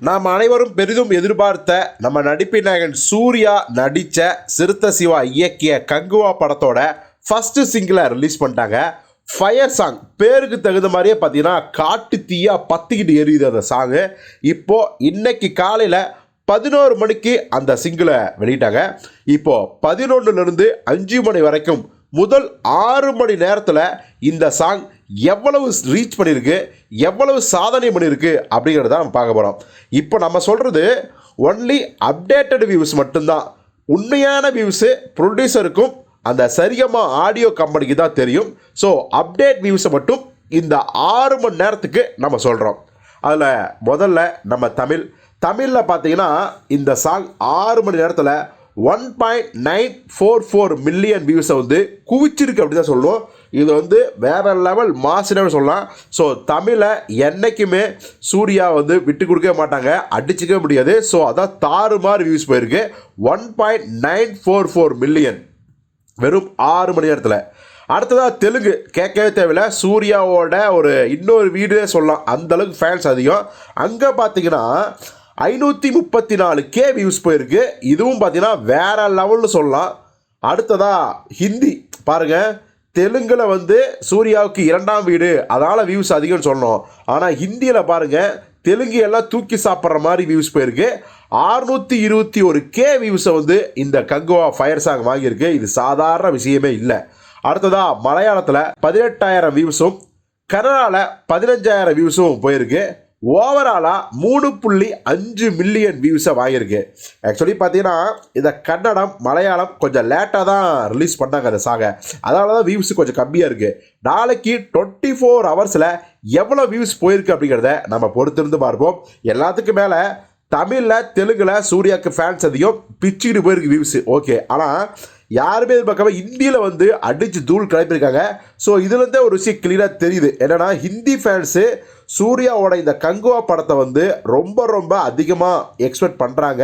நாம் அனைவரும் பெரிதும் எதிர்பார்த்த நம்ம நடிப்பின் நாயகன் சூர்யா நடித்த சிறுத்த சிவா இயக்கிய கங்குவா படத்தோட ஃபஸ்ட்டு சிங்கிளை ரிலீஸ் பண்ணிட்டாங்க. ஃபயர் சாங் பேருக்கு தகுந்த மாதிரியே பார்த்தீங்கன்னா காட்டு தீயாக பத்திக்கிட்டு எரியுது அந்த சாங்கு இப்போது இன்னைக்கு காலையில் பதினோரு மணிக்கு அந்த சிங்கிளை வெளியிட்டாங்க. இப்போது பதினொன்றுலேருந்து அஞ்சு மணி வரைக்கும் முதல் ஆறு மணி நேரத்தில் இந்த சாங் எவ்வளவு ரீச் பண்ணியிருக்கு எவ்வளவு சாதனை பண்ணியிருக்கு அப்படிங்கிறத நம்ம பார்க்க போகிறோம் இப்போ நம்ம சொல்கிறது ஒன்லி அப்டேட்டட் வியூஸ் மட்டும்தான். உண்மையான வியூஸு ப்ரொடியூசருக்கும் அந்த சரிகமாக ஆடியோ கம்பெனிக்கு தான் தெரியும். ஸோ அப்டேட் வியூஸை மட்டும் இந்த ஆறு மணி நேரத்துக்கு நம்ம சொல்கிறோம் அதில் முதல்ல நம்ம தமிழ். தமிழில் பார்த்தீங்கன்னா இந்த சாங் ஆறு மணி நேரத்தில் one point nine four four million வியூஸை வந்து குவிச்சிருக்கு அப்படி தான் சொல்லணும் இது வந்து வேற லெவல் மாசினு சொல்லலாம். ஸோ தமிழை என்றைக்குமே சூர்யா வந்து விட்டு கொடுக்க மாட்டாங்க. அடிச்சுக்கவே முடியாது. ஸோ அதான் தாறுமாறு வியூஸ் போயிருக்கு. One point nine four four million வெறும் ஆறு மணி நேரத்தில். அடுத்ததாக தெலுங்கு. கேட்கவே தேவையில்ல. சூர்யாவோட ஒரு இன்னொரு வீடே சொல்லலாம். அந்தளவுக்கு ஃபேன்ஸ் அதிகம். அங்கே பார்த்தீங்கன்னா ஐநூற்றி முப்பத்தி நாலு கே வியூஸ் போயிருக்கு. இதுவும் பார்த்தீங்கன்னா வேறு லெவல்னு சொல்லலாம். அடுத்ததாக ஹிந்தி. பாருங்கள் தெலுங்கில் வந்து சூர்யாவுக்கு இரண்டாம் வீடு. அதனால் வியூஸ் அதிகம்னு சொன்னோம். ஆனால் ஹிந்தியில் பாருங்கள் தெலுங்கு எல்லாம் தூக்கி சாப்பிட்ற மாதிரி வியூஸ் போயிருக்கு. ஆறுநூற்றி இருபத்தி ஒரு கே வியூஸை வந்து இந்த கங்குவா ஃபயர் சாங் வாங்கியிருக்கு. இது சாதாரண விஷயமே இல்லை. அடுத்ததாக மலையாளத்தில் பதினெட்டாயிரம் வியூஸும் கனடாவில் பதினஞ்சாயிரம் வியூஸும் போயிருக்கு. ஓவராலாக மூணு புள்ளி அஞ்சு மில்லியன் வியூஸை வாங்கியிருக்கு. ஆக்சுவலி பார்த்தீங்கன்னா இந்த கன்னடம் மலையாளம் கொஞ்சம் லேட்டாக தான் ரிலீஸ் பண்ணாங்க அந்த சாங்கை அதனால தான் வியூஸ் கொஞ்சம் கம்மியாக இருக்குது நாளைக்கு டுவெண்ட்டி ஃபோர் ஹவர்ஸில் எவ்வளோ வியூஸ் போயிருக்கு அப்படிங்கிறத நம்ம பொறுத்திருந்து பார்ப்போம். எல்லாத்துக்கும் மேலே தமிழில் தெலுங்கில் சூர்யாவுக்கு ஃபேன்ஸ் அதிகம். பிச்சுக்கிட்டு போயிருக்கு வியூஸ் ஓகே ஆனால் யாருமே எதிர்பார்க்காம ஹிந்தியில் வந்து அடித்து தூள் கிளப்பியிருக்காங்க. ஸோ இதுலேருந்தே ஒரு விஷயம் கிளியராக தெரியுது. என்னென்னா ஹிந்தி ஃபேன்ஸு சூர்யாவோட இந்த கங்குவா படத்தை வந்து ரொம்ப ரொம்ப அதிகமாக எக்ஸ்பெக்ட் பண்ணுறாங்க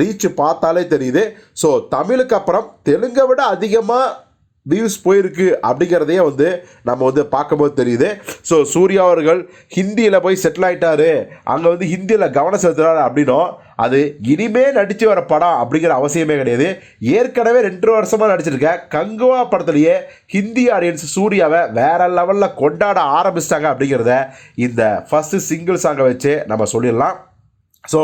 ரீச் பார்த்தாலே தெரியுது. ஸோ தமிழுக்கு அப்புறம் தெலுங்கை விட அதிகமாக வியூஸ் போயிருக்கு அப்படிங்கிறதையே வந்து நம்ம வந்து பார்க்கும்போது தெரியுது. ஸோ சூர்யா அவர்கள் ஹிந்தியில் போய் செட்டில் ஆகிட்டாரு அங்கே வந்து ஹிந்தியில் கவனம் செலுத்துறாரு அப்படின்னும் அது இனிமே நடித்து வர படம் அப்படிங்கிற அவசியமே கிடையாது. ஏற்கனவே ரெண்டு வருஷமாக நடிச்சிருக்க கங்குவா படத்துலேயே ஹிந்தி ஆடியன்ஸ் சூர்யாவை வேற லெவலில் கொண்டாட ஆரம்பிச்சிட்டாங்க அப்படிங்கிறத இந்த ஃபஸ்ட்டு சிங்கிள் சாங்கை வச்சு நம்ம சொல்லிடலாம். ஸோ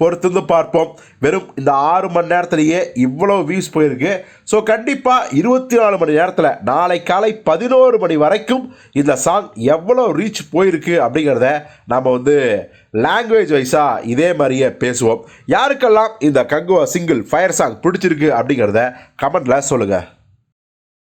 பொறுத்திருந்து பார்ப்போம். வெறும் இந்த ஆறு மணி நேரத்திலேயே இவ்வளோ வியூஸ் போயிருக்கு. ஸோ கண்டிப்பாக இருபத்தி நாலு மணி நேரத்தில் நாளை காலை பதினோரு மணி வரைக்கும் இந்த சாங் எவ்வளோ ரீச் போயிருக்கு அப்படிங்கிறத நம்ம வந்து லாங்குவேஜ் வைஸாக இதே மாதிரியே பேசுவோம். யாருக்கெல்லாம் இந்த கங்குவா சிங்கிள் ஃபயர் சாங் பிடிச்சிருக்கு அப்படிங்கிறத கமெண்டில் சொல்லுங்கள்